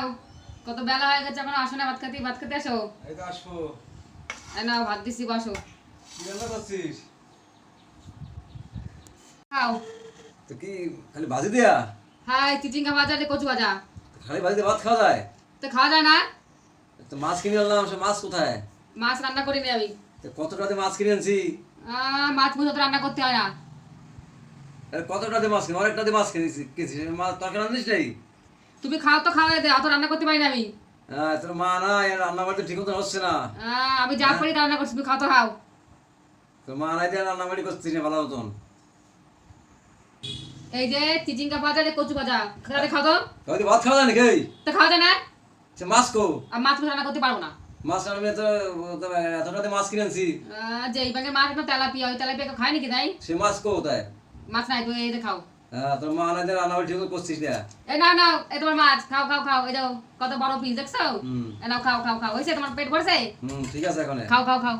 নাও। কত বেলা হয়ে গেছে এখন আসো না ভাত খেতে ভাত খেতে আসো। এই তো আসব। এই নাও ভাত দিছি বসো। কি রান্না করছিস? খাও। তো কি খালি ভাজি দেয়া? হাই চিচিঙ্গা ভাজা আর কচু ভাজা। খালি ভাজি দিয়ে ভাত খাওয়া যায়? তো খাওয়া যায় না? তো মাছ কিনে আনলাম সে মাছ কোথায়? মাছ রান্না করিনি আমি। তো কতটা দিয়ে মাছ কিনে আনছি? মাছ মুছ রান্না করতে হয় না। কতটা দিয়ে মাছ কিনে? অনেকটা দিয়ে মাছ কিনেছি কিনেছি। মাছ তরকারি আনিস নাই? তুমি খাও তো খাওয়া দে অত রান্না করতে পারি না আমি। হ্যাঁ তোর মা না রান্না বাড়িতে ঠিক মতো হচ্ছে না। আমি যা পারি রান্না করছি তুমি খাও তো খাও। তোর মা দিয়ে রান্না বাড়ি করছিস না ভালো মতন। এই যে চিচিঙ্গা ভাজা আর কচু ভাজা তাহলে খাও তো। ভাত খাওয়া নাকি? তো খাওয়া যায় না? সে মাছ কো। আর মাছ রান্না করতে পারব না। মাছ তো তো এতটা দিয়ে মাছ কিনে আনছি। যে এই ব্যাঙের মাছ একটা তেলাপিয়া ওই তেলাপিয়া খায় নাকি তাই? সে মাছ কো কোথায়? মাছ নাই তো এই খাও। হ্যাঁ তোর মা নাই রান্না ঠিক করছিস না? না না তোমার মাছ খাও খাও খাও এই দাও কত বড় পিস দেখছ? নাও খাও খাও খাও হয়েছে তোমার পেট ভরছে? হুম ঠিক আছে এখন খাও খাও খাও।